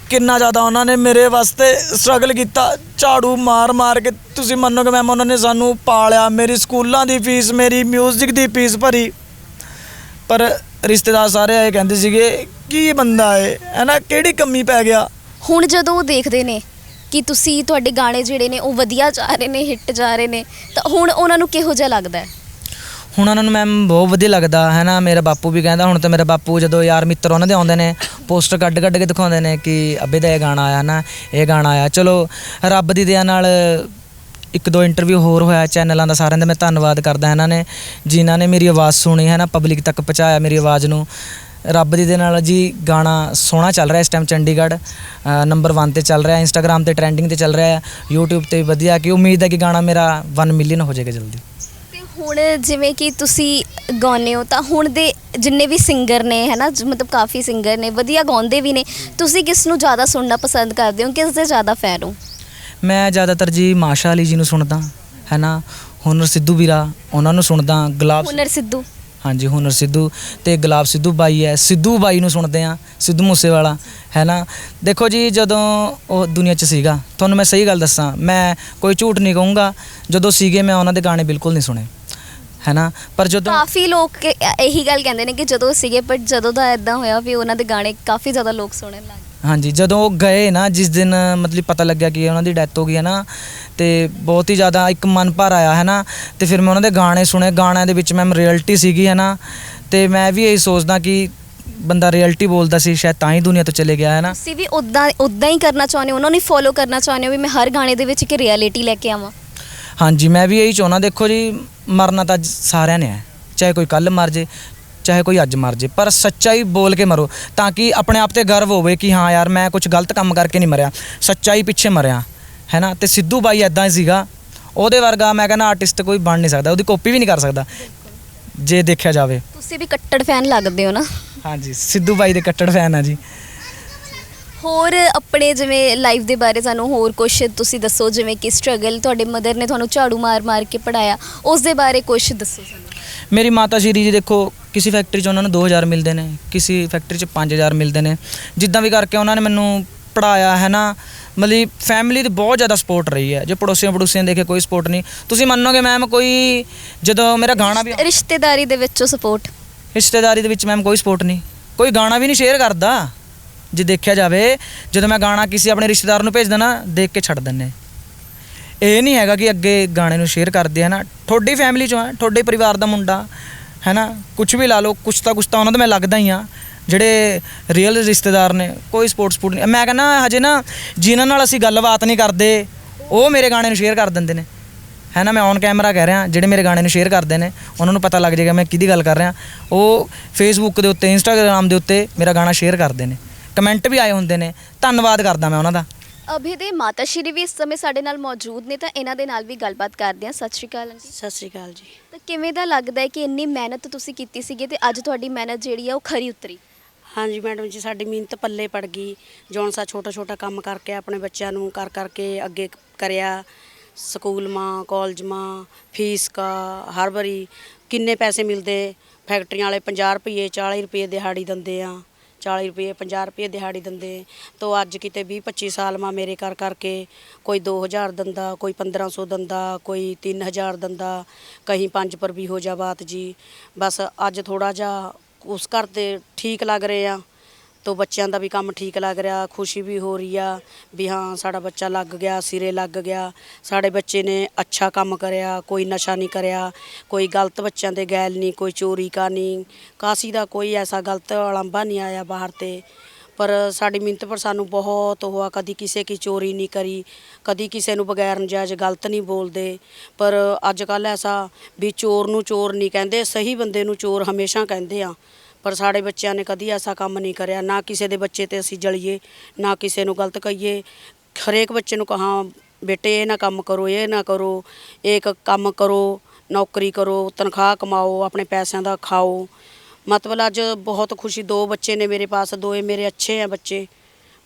ਕਿੰਨਾ ਜ਼ਿਆਦਾ ਉਹਨਾਂ ਨੇ ਮੇਰੇ ਵਾਸਤੇ ਸਟਰਗਲ ਕੀਤਾ। ਝਾੜੂ ਮਾਰ ਮਾਰ ਕੇ ਤੁਸੀਂ ਮੰਨੋਗੇ ਮੈਮ ਉਹਨਾਂ ਨੇ ਸਾਨੂੰ ਪਾਲਿਆ। ਮੇਰੀ ਸਕੂਲਾਂ ਦੀ ਫੀਸ ਮੇਰੀ 뮤직 ਦੀ ਫੀਸ ਭਰੀ। ਪਰ ਰਿਸ਼ਤੇਦਾਰ ਸਾਰੇ ਆਏ ਕਹਿੰਦੇ ਸੀਗੇ, ਕੀ ਬੰਦਾ ਏ? ਹੈਨਾ ਕਿਹੜੀ ਕਮੀ ਪੈ ਗਿਆ? ਹੁਣ ਜਦੋਂ ਉਹ ਦੇਖਦੇ ਨੇ ਕਿ ਤੁਸੀਂ ਤੁਹਾਡੇ ਗਾਣੇ ਜਿਹੜੇ ਨੇ ਉਹ ਵਧੀਆ ਜਾ ਰਹੇ ਨੇ, ਹਿੱਟ ਜਾ ਰਹੇ ਨੇ, ਤਾਂ ਹੁਣ ਉਹਨਾਂ ਨੂੰ ਕਿਹੋ ਜਿਹਾ ਲੱਗਦਾ ਹੈ? ਹੁਣ ਉਹਨਾਂ ਨੂੰ ਮੈਮ ਬਹੁਤ ਵਧੀਆ ਲੱਗਦਾ, ਹੈ ਨਾ? ਮੇਰਾ ਬਾਪੂ ਵੀ ਕਹਿੰਦਾ, ਹੁਣ ਤਾਂ ਮੇਰਾ ਬਾਪੂ ਜਦੋਂ ਯਾਰ ਮਿੱਤਰ ਉਹਨਾਂ ਦੇ ਆਉਂਦੇ ਨੇ, ਪੋਸਟਰ ਕੱਢ ਕੱਢ ਕੇ ਦਿਖਾਉਂਦੇ ਨੇ ਕਿ ਅੱਬੇ ਦਾ ਇਹ ਗਾਣਾ ਆਇਆ ਨਾ? ਇਹ ਗਾਣਾ ਆਇਆ। ਚਲੋ, ਰੱਬ ਦੀ ਦਇਆ ਨਾਲ ਇੱਕ ਦੋ ਇੰਟਰਵਿਊ ਹੋਰ ਹੋਇਆ ਚੈਨਲਾਂ ਦਾ, ਸਾਰਿਆਂ ਦਾ ਮੈਂ ਧੰਨਵਾਦ ਕਰਦਾ ਇਹਨਾਂ ਨੇ ਜਿਨ੍ਹਾਂ ਨੇ ਮੇਰੀ ਆਵਾਜ਼ ਸੁਣੀ, ਹੈ ਨਾ? ਪਬਲਿਕ ਤੱਕ ਪਹੁੰਚਾਇਆ ਮੇਰੀ ਆਵਾਜ਼ ਨੂੰ। ਰੱਬ ਦੀ ਦੇ ਨਾਲ ਜੀ ਗਾਣਾ ਸੋਹਣਾ ਚੱਲ ਰਿਹਾ ਇਸ ਟਾਈਮ ਚੰਡੀਗੜ੍ਹ ਨੰਬਰ 1 ਤੇ ਚੱਲ ਰਿਹਾ ਇੰਸਟਾਗ੍ਰam ਤੇ ਟ੍ਰੈਂਡਿੰਗ ਤੇ ਚੱਲ ਰਿਹਾ ਹੈ YouTube ਤੇ ਵੀ ਵਧੀਆ ਕਿ ਉਮੀਦ ਹੈ ਕਿ ਗਾਣਾ ਮੇਰਾ 1 ਮਿਲੀਅਨ ਹੋ ਜਾਏਗਾ ਜਲਦੀ। ਤੇ ਹੁਣ ਜਿਵੇਂ ਕਿ ਤੁਸੀਂ ਗਾਉਂਦੇ ਹੋ ਤਾਂ ਹੁਣ ਦੇ ਜਿੰਨੇ ਵੀ ਸਿੰਗਰ ਨੇ ਹੈ ਨਾ ਜ- ਮਤਲਬ ਕਾਫੀ ਸਿੰਗਰ ਨੇ ਵਧੀਆ ਗਾਉਂਦੇ ਵੀ ਨੇ ਤੁਸੀਂ ਕਿਸ ਨੂੰ ਜ਼ਿਆਦਾ ਸੁਣਨਾ ਪਸੰਦ ਕਰਦੇ ਹੋ ਕਿਸ ਦੇ ਜ਼ਿਆਦਾ ਫੈਨ ਹੋ? ਮੈਂ ਜ਼ਿਆਦਾਤਰ ਜੀ ਮਾਸ਼ਾ ਅਲੀ ਜੀ ਨੂੰ ਸੁਣਦਾ ਹੈ ਨਾ ਹੁਨਰ ਸਿੱਧੂ ਵੀਰਾ ਉਹਨਾਂ ਨੂੰ ਸੁਣਦਾ ਗੁਲਾਬ ਹੁਨਰ ਸਿੱਧੂ। ਹਾਂਜੀ, ਹੁਨਰ ਸਿੱਧੂ ਤੇ ਗੁਲਾਬ ਸਿੱਧੂ ਬਾਈ ਹੈ। ਸਿੱਧੂ ਬਾਈ ਨੂੰ ਸੁਣਦੇ ਆ ਸਿੱਧੂ ਮੂਸੇਵਾਲਾ, ਹੈ ਨਾ? ਦੇਖੋ ਜੀ, ਜਦੋਂ ਉਹ ਦੁਨੀਆ 'ਚ ਸੀਗਾ, ਤੁਹਾਨੂੰ ਮੈਂ ਸਹੀ ਗੱਲ ਦੱਸਾਂ, ਮੈਂ ਕੋਈ ਝੂਠ ਨਹੀਂ ਕਹੂੰਗਾ, ਜਦੋਂ ਸੀਗੇ ਮੈਂ ਉਹਨਾਂ ਦੇ ਗਾਣੇ ਬਿਲਕੁਲ ਨਹੀਂ ਸੁਣੇ। ਹੈ ਨਾ ਪਰ ਜਦੋਂ ਕਾਫੀ ਲੋਕ ਕਿ- ਇਹੀ ਗੱਲ ਕਹਿੰਦੇ ਨੇ ਕਿ ਜਦੋਂ ਸੀਗੇ ਪਰ ਜਦੋਂ ਦਾ ਇਦਾਂ ਹੋਇਆ ਵੀ ਉਹਨਾਂ ਦੇ ਗਾਣੇ ਕਾਫੀ ਜ਼ਿਆਦਾ ਲੋਕ ਸੁਣਨ ਲੱਗ ਗਏ। ਹਾਂਜੀ ਜਦੋਂ ਉਹ ਗਏ ਨਾ ਜਿਸ ਦਿਨ ਮਤਲਬ ਪਤਾ ਲੱਗਿਆ ਕਿ ਉਹਨਾਂ ਦੀ ਡੈਥ ਹੋ ਗਈ ਹੈ ਨਾ ਤੇ ਬਹੁਤ ਹੀ ਜ਼ਿਆਦਾ ਇੱਕ ਮਨ ਭਰ ਆਇਆ ਹੈ ਨਾ ਤੇ ਫਿਰ ਮੈਂ ਉਹਨਾਂ ਦੇ ਗਾਣੇ ਸੁਣੇ। ਗਾਣਿਆਂ ਦੇ ਵਿੱਚ ਮੈਮ ਰਿਐਲਿਟੀ ਸੀਗੀ ਹੈ ਨਾ ਤੇ ਮੈਂ ਵੀ ਇਹੀ ਸੋਚਦਾ ਕਿ ਬੰਦਾ ਰਿਐਲਿਟੀ ਬੋਲਦਾ ਸੀ ਸ਼ਾਇਦ ਤਾਂ ਹੀ ਦੁਨੀਆ ਤੋਂ ਚਲੇ ਗਿਆ ਹੈ ਨਾ ਤੁਸੀਂ ਵੀ ਉਦਾਂ ਉਦਾਂ ਹੀ ਕਰਨਾ ਚਾਹੁੰਦੇ ਹੋ? ਉਹਨਾਂ ਨੂੰ ਫੋਲੋ ਕਰਨਾ ਚਾਹੁੰਦੇ ਹੋ ਵੀ ਮੈਂ ਹਰ ਗਾਣੇ ਦੇ ਵਿੱਚ ਇੱਕ ਰਿਐਲਿਟੀ ਲੈ ਕੇ ਆਵਾਂ? ਹਾਂਜੀ ਮੈਂ ਵੀ ਇਹੀ ਚਾਹੁੰਦਾ ਦੇਖੋ ਜੀ ਮਰਨਾ ਤਾਂ ਸਾਰਿਆਂ ਨੇ ਹੈ। ਚਾਹੇ ਕੋਈ ਕੱਲ ਮਰ ਜੇ ਚਾਹੇ ਕੋਈ ਅੱਜ ਮਰ ਜੇ ਪਰ ਸੱਚਾਈ ਬੋਲ ਕੇ ਮਰੋ ਤਾਂ ਕਿ ਆਪਣੇ ਆਪ ਤੇ ਗਰਵ ਹੋਵੇ ਕਿ ਹਾਂ ਯਾਰ ਮੈਂ ਕੁਝ ਗਲਤ ਕੰਮ ਕਰਕੇ ਨਹੀਂ ਮਰਿਆ ਸੱਚਾਈ ਪਿੱਛੇ ਮਰਿਆ ਹੈ ਨਾ? ਤੇ ਸਿੱਧੂ ਬਾਈ ਐਦਾਂ ਹੀ ਸੀਗਾ ਉਹਦੇ ਵਰਗਾ ਮੈਂ ਕਹਿੰਦਾ ਆਰਟਿਸਟ ਕੋਈ ਬਣ ਨਹੀਂ ਸਕਦਾ ਉਹਦੀ ਕਾਪੀ ਵੀ ਨਹੀਂ ਕਰ ਸਕਦਾ ਜੇ ਦੇਖਿਆ ਜਾਵੇ। ਤੁਸੀਂ ਵੀ ਕੱਟੜ ਫੈਨ ਲੱਗਦੇ ਹੋ ਨਾ। ਹਾਂਜੀ ਸਿੱਧੂ ਬਾਈ ਦੇ ਕੱਟੜ ਫੈਨ ਆ ਜੀ। ਹੋਰ ਆਪਣੇ ਜਿਵੇਂ ਲਾਈਫ ਦੇ ਬਾਰੇ ਸਾਨੂੰ ਹੋਰ ਕੁਝ ਤੁਸੀਂ ਦੱਸੋ ਜਿਵੇਂ ਕਿ ਸਟਰਗਲ ਤੁਹਾਡੇ ਮਦਰ ਨੇ ਤੁਹਾਨੂੰ ਝਾੜੂ ਮਾਰ ਮਾਰ ਕੇ ਪੜਾਇਆ ਉਸ ਦੇ ਬਾਰੇ ਕੁਝ ਦੱਸੋ ਸਾਨੂੰ। ਮੇਰੀ ਮਾਤਾ ਸ਼੍ਰੀ ਜੀ ਦੇਖੋ ਕਿਸੇ ਫੈਕਟਰੀ 'ਚ ਉਹਨਾਂ ਨੂੰ 2000 ਮਿਲਦੇ ਨੇ ਕਿਸੇ ਫੈਕਟਰੀ 'ਚ 5000 ਮਿਲਦੇ ਨੇ। ਜਿੱਦਾਂ ਵੀ ਕਰਕੇ ਉਹਨਾਂ ਨੇ ਮੈਨੂੰ ਪੜਾਇਆ ਹੈ ਨਾ? ਮਤਲਬ ਫੈਮਿਲੀ ਦੀ ਬਹੁਤ ਜ਼ਿਆਦਾ ਸਪੋਰਟ ਰਹੀ ਹੈ। ਜੇ ਪੜੋਸੀਆਂ ਪੜੋਸੀਆਂ ਦੇਖੇ ਕੋਈ ਸਪੋਰਟ ਨਹੀਂ। ਤੁਸੀਂ ਮੰਨੋਗੇ ਮੈਮ ਕੋਈ ਜਦੋਂ ਮੇਰਾ ਗਾਣਾ ਵੀ ਰਿਸ਼ਤੇਦਾਰੀ ਦੇ ਵਿੱਚੋਂ ਸਪੋਰਟ ਰਿਸ਼ਤੇਦਾਰੀ ਦੇ ਵਿੱਚ ਮੈਮ ਕੋਈ ਸਪੋਰਟ ਨਹੀਂ। ਕੋਈ ਗਾਣਾ ਵੀ ਨਹੀਂ ਸ਼ੇਅਰ ਕਰਦਾ। ਜੇ ਦੇਖਿਆ ਜਾਵੇ, ਜਦੋਂ ਮੈਂ ਗਾਣਾ ਕਿਸੇ ਆਪਣੇ ਰਿਸ਼ਤੇਦਾਰ ਨੂੰ ਭੇਜਦਾ ਨਾ ਦੇਖ ਕੇ ਛੱਡ ਦਿੰਨੇ ਇਹ ਨਹੀਂ ਹੈਗਾ ਕਿ ਅੱਗੇ ਗਾਣੇ ਨੂੰ ਸ਼ੇਅਰ ਕਰਦੇ ਆ ਨਾ ਤੁਹਾਡੀ ਫੈਮਿਲੀ ਚੋਂ ਹੈ ਤੁਹਾਡੇ ਪਰਿਵਾਰ ਦਾ ਮੁੰਡਾ ਹੈ ਨਾ ਕੁਝ ਵੀ ਲਾ ਲਓ, ਕੁਛ ਤਾਂ ਕੁਛ ਤਾਂ ਉਹਨਾਂ ਦਾ ਮੈਂ ਲੱਗਦਾ ਹੀ ਆ, ਜਿਹੜੇ ਰੀਅਲ ਰਿਸ਼ਤੇਦਾਰ ਨੇ, ਕੋਈ ਸਪੋਰਟਸ ਸਪੋਰਟ ਨਹੀਂ। ਮੈਂ ਕਹਿੰਦਾ, ਹਜੇ ਨਾ ਜਿਨ੍ਹਾਂ ਨਾਲ ਅਸੀਂ ਗੱਲਬਾਤ ਨਹੀਂ ਕਰਦੇ, ਉਹ ਮੇਰੇ ਗਾਣੇ ਨੂੰ ਸ਼ੇਅਰ ਕਰ ਦਿੰਦੇ ਨੇ। ਹੈ ਨਾ ਮੈਂ ਔਨ ਕੈਮਰਾ ਕਹਿ ਰਿਹਾ, ਜਿਹੜੇ ਮੇਰੇ ਗਾਣੇ ਨੂੰ ਸ਼ੇਅਰ ਕਰਦੇ ਨੇ, ਉਹਨਾਂ ਨੂੰ ਪਤਾ ਲੱਗ ਜਾਏਗਾ ਮੈਂ ਕਿਹਦੀ ਗੱਲ ਕਰ ਰਿਹਾ। ਉਹ ਫੇਸਬੁੱਕ ਦੇ ਉੱਤੇ ਇੰਸਟਾਗ੍ਰam ਦੇ ਉੱਤੇ ਮੇਰਾ ਗਾਣਾ ਸ਼ੇਅਰ ਕਰਦੇ ਨੇ। ਕਮੈਂਟ ਵੀ ਆਏ ਹੁੰਦੇ ਨੇ। ਧੰਨਵਾਦ ਕਰਦਾ ਮੈਂ ਉਹਨਾਂ ਦਾ। ਅਭੀ ਦੇ ਮਾਤਾ ਸ਼੍ਰੀ ਵੀ ਇਸ ਸਮੇਂ ਸਾਡੇ ਨਾਲ ਮੌਜੂਦ ਨੇ ਤਾਂ ਇਹਨਾਂ ਦੇ ਨਾਲ ਵੀ ਗੱਲਬਾਤ ਕਰਦੇ ਹਾਂ। ਸਤਿ ਸ਼੍ਰੀ ਅਕਾਲ ਆਂਟੀ। ਸਤਿ ਸ਼੍ਰੀ ਅਕਾਲ ਜੀ। ਤਾਂ ਕਿਵੇਂ ਦਾ ਲੱਗਦਾ ਹੈ ਕਿ ਇੰਨੀ ਮਿਹਨਤ ਤੁਸੀਂ ਕੀਤੀ ਸੀਗੀ ਤੇ ਅੱਜ ਤੁਹਾਡੀ ਮਿਹਨਤ ਜਿਹੜੀ ਆ ਉਹ ਖਰੀ ਉਤਰੀ? ਹਾਂਜੀ ਮੈਡਮ ਜੀ ਸਾਡੀ ਮਿਹਨਤ ਪੱਲੇ ਪੜ ਗਈ। ਜੌਨ ਸਾ ਛੋਟਾ ਛੋਟਾ ਕੰਮ ਕਰਕੇ ਆਪਣੇ ਬੱਚਿਆਂ ਨੂੰ ਕਰ ਕਰਕੇ ਅੱਗੇ ਕਰਿਆ। ਸਕੂਲ ਮਾਂ ਕਾਲਜ ਮਾਂ ਫੀਸ ਕਾ ਹਰ ਵਾਰੀ ਕਿੰਨੇ ਪੈਸੇ ਮਿਲਦੇ? ਫੈਕਟਰੀਆਂ ਵਾਲੇ 50 ਰੁਪਏ 40 ਰੁਪਏ ਦਿਹਾੜੀ ਦਿੰਦੇ ਆ। 40 ਰੁਪਏ 50 ਰੁਪਏ ਦਿਹਾੜੀ ਦਿੰਦੇ ਤੋ ਅੱਜ ਕਿਤੇ 20 25 ਸਾਲ ਮਾ ਮੇਰੇ ਕਰ ਕਰਕੇ ਕੋਈ 2000 ਦਿੰਦਾ, ਕੋਈ 1500 ਦਿੰਦਾ, ਕੋਈ 3000 ਦਿੰਦਾ, ਕਹੀਂ 5 ਪਰ ਵੀ ਹੋ ਜਾ ਬਾਤ ਜੀ। ਬਸ ਅੱਜ ਥੋੜਾ ਜਿਹਾ ਉਸ ਘਰ ਤੇ ਠੀਕ ਲੱਗ ਰਹੇ ਆ। ਤੋਂ ਬੱਚਿਆਂ ਦਾ ਵੀ ਕੰਮ ਠੀਕ ਲੱਗ ਰਿਹਾ, ਖੁਸ਼ੀ ਵੀ ਹੋ ਰਹੀ ਆ ਵੀ ਹਾਂ ਸਾਡਾ ਬੱਚਾ ਲੱਗ ਗਿਆ, ਸਿਰੇ ਲੱਗ ਗਿਆ। ਸਾਡੇ ਬੱਚੇ ਨੇ ਅੱਛਾ ਕੰਮ ਕਰਿਆ, ਕੋਈ ਨਸ਼ਾ ਨਹੀਂ ਕਰਿਆ, ਕੋਈ ਗਲਤ ਬੱਚਿਆਂ ਦੇ ਗੈਲ ਨਹੀਂ, ਕੋਈ ਚੋਰੀ ਕਾ ਨਹੀਂ ਕਾਸੀ ਦਾ ਕੋਈ ਐਸਾ ਗਲਤ ਅਲੰਬਾ ਨਹੀਂ ਆਇਆ ਬਾਹਰ ਤੇ। ਪਰ ਸਾਡੀ ਮਿਹਨਤ ਪਰ ਸਾਨੂੰ ਬਹੁਤ ਹੋਆ ਕਦੀ ਕਿਸੇ ਕੀ ਚੋਰੀ ਨਹੀਂ ਕਰੀ, ਕਦੀ ਕਿਸੇ ਨੂੰ ਬਗੈਰ ਨਜਾਇਜ਼ ਗਲਤ ਨਹੀਂ ਬੋਲਦੇ। ਪਰ ਅੱਜ ਕੱਲ ਐਸਾ ਵੀ ਚੋਰ ਨੂੰ ਚੋਰ ਨਹੀਂ ਕਹਿੰਦੇ, ਸਹੀ ਬੰਦੇ ਨੂੰ ਚੋਰ ਹਮੇਸ਼ਾ ਕਹਿੰਦੇ ਆ। ਪਰ ਸਾਡੇ ਬੱਚਿਆਂ ਨੇ ਕਦੀ ਐਸਾ ਕੰਮ ਨਹੀਂ ਕਰਿਆ। ਨਾ ਕਿਸੇ ਦੇ ਬੱਚੇ ਤੇ ਅਸੀਂ ਜਲੀਏ, ਨਾ ਕਿਸੇ ਨੂੰ ਗਲਤ ਕਹੀਏ। ਹਰੇਕ ਬੱਚੇ ਨੂੰ ਕਹਾਂ, ਬੇਟੇ, ਇਹ ਨਾ ਕੰਮ ਕਰੋ, ਇਹ ਨਾ ਕਰੋ ਇੱਕ ਕੰਮ ਕਰੋ, ਨੌਕਰੀ ਕਰੋ, ਤਨਖਾਹ ਕਮਾਓ, ਆਪਣੇ ਪੈਸਿਆਂ ਦਾ ਖਾਓ। ਮਤਲਬ ਅੱਜ ਬਹੁਤ ਖੁਸ਼ੀ, ਦੋ ਬੱਚੇ ਨੇ ਮੇਰੇ ਪਾਸ, ਦੋਏ ਮੇਰੇ ਅੱਛੇ ਆ ਬੱਚੇ।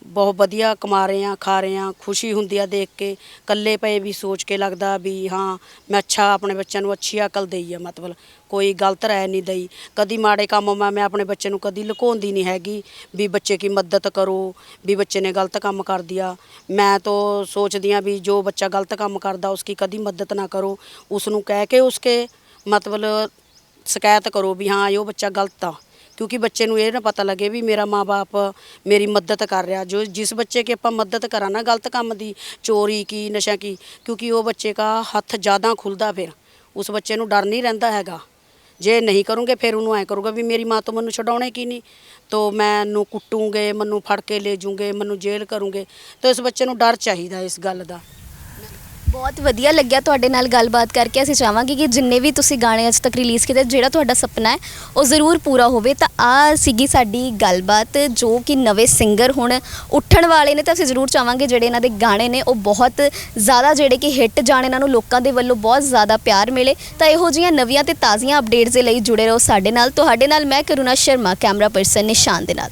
ਬਹੁਤ ਵਧੀਆ ਕਮਾ ਰਹੇ ਆ ਖਾ ਰਹੇ ਆ ਖੁਸ਼ੀ ਹੁੰਦੀ ਆ ਦੇਖ ਕੇ। ਕੱਲੇ ਪਏ ਵੀ ਸੋਚ ਕੇ ਲੱਗਦਾ ਵੀ ਹਾਂ, ਮੈਂ ਅੱਛਾ ਆਪਣੇ ਬੱਚਿਆਂ ਨੂੰ ਅੱਛੀ ਅਕਲ ਦੇਈ ਆ, ਮਤਲਬ ਕੋਈ ਗਲਤ ਰਾਏ ਨਹੀਂ ਦਈ। ਕਦੀ ਮਾੜੇ ਕੰਮ ਮੈਂ ਮੈਂ ਆਪਣੇ ਬੱਚੇ ਨੂੰ ਕਦੀ ਲੁਕਾਉਂਦੀ ਨਹੀਂ ਹੈਗੀ ਵੀ ਬੱਚੇ ਕੀ ਮਦਦ ਕਰੋ, ਵੀ ਬੱਚੇ ਨੇ ਗਲਤ ਕੰਮ ਕਰ ਦਿਆ। ਮੈਂ ਤਾਂ ਸੋਚਦੀ ਆ ਵੀ ਜੋ ਬੱਚਾ ਗਲਤ ਕੰਮ ਕਰਦਾ ਉਸ ਕੀ ਕਦੀ ਮਦਦ ਨਾ ਕਰੋ। ਉਸ ਨੂੰ ਕਹਿ ਕੇ ਉਸਕੇ ਮਤਲਬ ਸ਼ਿਕਾਇਤ ਕਰੋ ਵੀ ਹਾਂ, ਇਹ ਬੱਚਾ ਗਲਤ ਆ। ਕਿਉਂਕਿ ਬੱਚੇ ਨੂੰ ਇਹ ਨਾ ਪਤਾ ਲੱਗੇ ਵੀ ਮੇਰਾ ਮਾਪੇ ਮੇਰੀ ਮਦਦ ਕਰ ਰਿਹਾ। ਜੋ ਜਿਸ ਬੱਚੇ ਕੀ ਆਪਾਂ ਮਦਦ ਕਰਾਂ ਨਾ, ਗਲਤ ਕੰਮ ਦੀ, ਚੋਰੀ ਕੀ, ਨਸ਼ਾ ਕੀ, ਕਿਉਂਕਿ ਉਹ ਬੱਚੇ ਦਾ ਹੱਥ ਜ਼ਿਆਦਾ ਖੁੱਲਦਾ ਫਿਰ। ਉਸ ਬੱਚੇ ਨੂੰ ਡਰ ਨਹੀਂ ਰਹਿੰਦਾ ਹੈਗਾ। ਜੇ ਨਹੀਂ ਕਰੂੰਗੇ, ਫਿਰ ਉਹਨੂੰ ਐ ਕਰੂਗਾ ਵੀ ਮੇਰੀ ਮਾਂ ਤੋਂ ਮੈਨੂੰ ਛਡਾਉਣੇ ਕੀ ਨਹੀਂ ਤੋ ਮੈਨੂੰ ਕੁੱਟੂਗੇ, ਮੈਨੂੰ ਫੜ ਕੇ ਲੈ ਜੂਗੇ ਮੈਨੂੰ ਜੇਲ੍ਹ ਕਰੂੰਗੇ। ਤਾਂ ਇਸ ਬੱਚੇ ਨੂੰ ਡਰ ਚਾਹੀਦਾ ਇਸ ਗੱਲ ਦਾ। ਬਹੁਤ ਵਧੀਆ ਲੱਗਿਆ ਤੁਹਾਡੇ ਨਾਲ ਗੱਲਬਾਤ ਕਰਕੇ। ਅਸੀਂ ਚਾਹਾਂਗੇ ਕਿ ਜਿੰਨੇ ਵੀ ਤੁਸੀਂ ਗਾਣੇ ਅੱਜ ਤੱਕ ਰਿਲੀਜ਼ ਕੀਤੇ, ਜਿਹੜਾ ਤੁਹਾਡਾ ਸੁਪਨਾ ਹੈ, ਉਹ ਜ਼ਰੂਰ ਪੂਰਾ ਹੋਵੇ। ਤਾਂ ਆ ਸੀਗੀ ਸਾਡੀ ਗੱਲਬਾਤ, ਜੋ ਕਿ ਨਵੇਂ ਸਿੰਗਰ ਹੁਣ ਉੱਠਣ ਵਾਲੇ ਨੇ। ਤਾਂ ਅਸੀਂ ਜ਼ਰੂਰ ਚਾਹਾਂਗੇ ਜਿਹੜੇ ਇਹਨਾਂ ਦੇ ਗਾਣੇ ਨੇ, ਉਹ ਬਹੁਤ ਜ਼ਿਆਦਾ ਜਿਹੜੇ ਕਿ ਹਿੱਟ ਜਾਣ ਇਹਨਾਂ ਨੂੰ ਲੋਕਾਂ ਦੇ ਵੱਲੋਂ ਬਹੁਤ ਜ਼ਿਆਦਾ ਪਿਆਰ ਮਿਲੇ। ਤਾਂ ਇਹੋ ਜਿਹੀਆਂ ਨਵੀਆਂ ਤੇ ਤਾਜ਼ੀਆਂ ਅਪਡੇਟਸ ਦੇ ਲਈ ਜੁੜੇ ਰਹੋ ਸਾਡੇ ਨਾਲ। ਤੁਹਾਡੇ ਨਾਲ ਮੈਂ ਕਰੁਣਾ ਸ਼ਰਮਾ, ਕੈਮਰਾ ਪਰਸਨ ਨਿਸ਼ਾਨ ਦੇ ਨਾਲ।